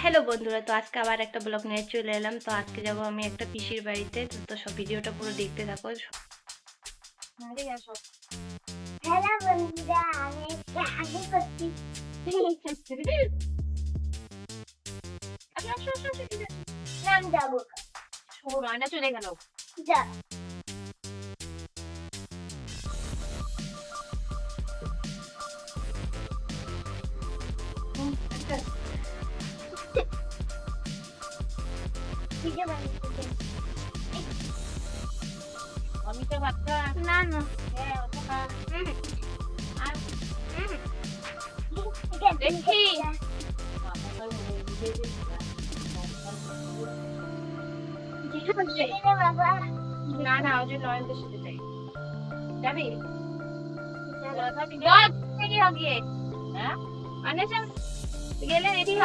Hello বন্ধুরা তো আজকে আবার একটা ব্লগ নিয়ে চলে এলাম। তো আজকে যাব আমি একটা পিসির বাড়িতে। তো- সব ভিডিওটা পুরো দেখতে থাকো। হ্যালো বন্ধুরা আমি একটা করছি। যাব। ময়না চলে গেল। যা। না না হ্যাঁ, দেখি। না না ওই যে নয়নদের সাথে যাই যাবি হ্যাঁ মানে গেলে রেডি হ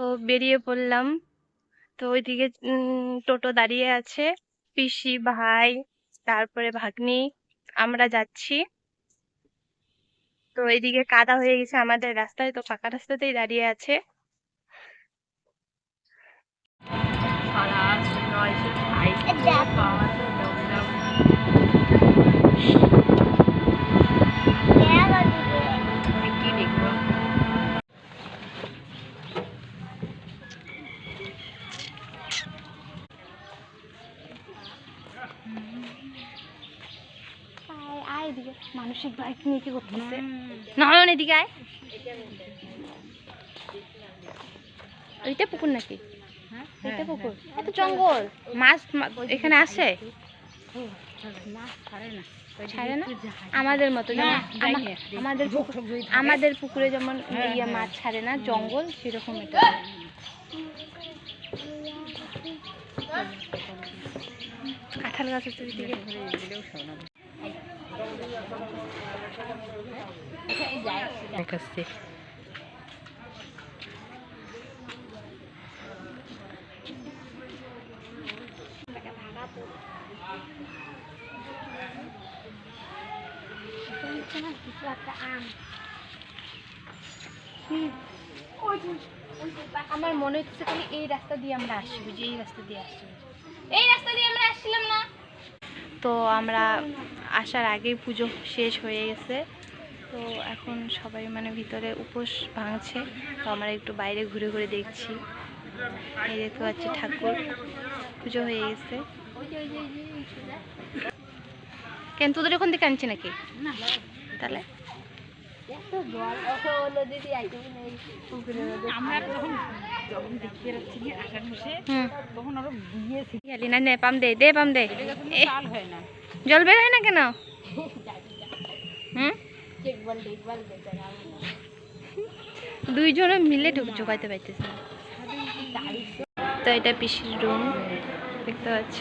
তো বেরিয়ে পড়লাম। তো ওইদিকে টোটো দাঁড়িয়ে আছে। পিসি, ভাই, তারপরে ভাগ্নি, আমরা যাচ্ছি। তো এইদিকে কাদা হয়ে গেছে আমাদের রাস্তায়, তো পাকা রাস্তাতেই দাঁড়িয়ে আছে। সারা ষাট এটা পাওয়া যায় দমদম। দেয়া দিবে কি দেখব আয় আয় এদিকে মানসিক বাইক নিয়ে কি করতেছে? নয়ন এদিকে আয়। ওইটা পুকুর নাকি? এটা পুকুর। এত জঙ্গল। মাছ এখানে আসে ছাড়ে না। আমাদের মতো আমাদের আমাদের পুকুরে যেমন ইয়ে মাছ ছাড়ে না জঙ্গল সেরকম এটা। কাঁঠাল গাছ আছে দেখাচ্ছি। আমার মনে হচ্ছে খালি এই রাস্তা দিয়ে আমরা আসব, যে এই রাস্তা দিয়ে আসব। এই রাস্তা দিয়ে আমরা আসছিলাম না। তো আমরা আসার আগেই পুজো শেষ হয়ে গেছে। তো এখন সবাই মানে ভিতরে উপোস ভাঙছে তো আমরা একটু বাইরে ঘুরে ঘুরে দেখছি। এই দেখতে পাচ্ছি ঠাকুর পুজো হয়ে গেছে। কেন তোদের ওখান থেকে আনছি নাকি? তাহলে। আমরা যখন যখন দেখিয়ে রাখছি আষাঢ় মাসে তখন আরও বিয়েছি গেলি না নে পাম দে দে পাম দে। চাল হয় না। জল বের হয় না কেন? হুম? দুইজনে মিলে ঢুক ঢুকাইতে পাইতেছে। তো এটা পিসির রুম দেখতে পাচ্ছ?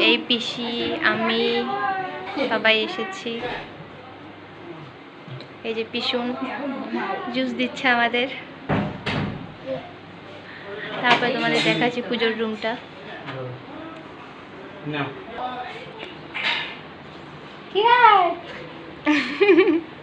এই পিসি আমি সবাই এসেছি। এই যে পিসুন জুস দিচ্ছে আমাদের। তারপরে তোমাদের দেখাচ্ছি পুজোর রুমটা। কি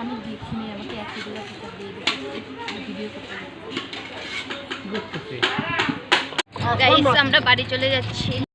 আমি নি আমাকে টাকা ভিডিও করতে গাইস আমরা বাড়ি চলে যাচ্ছি।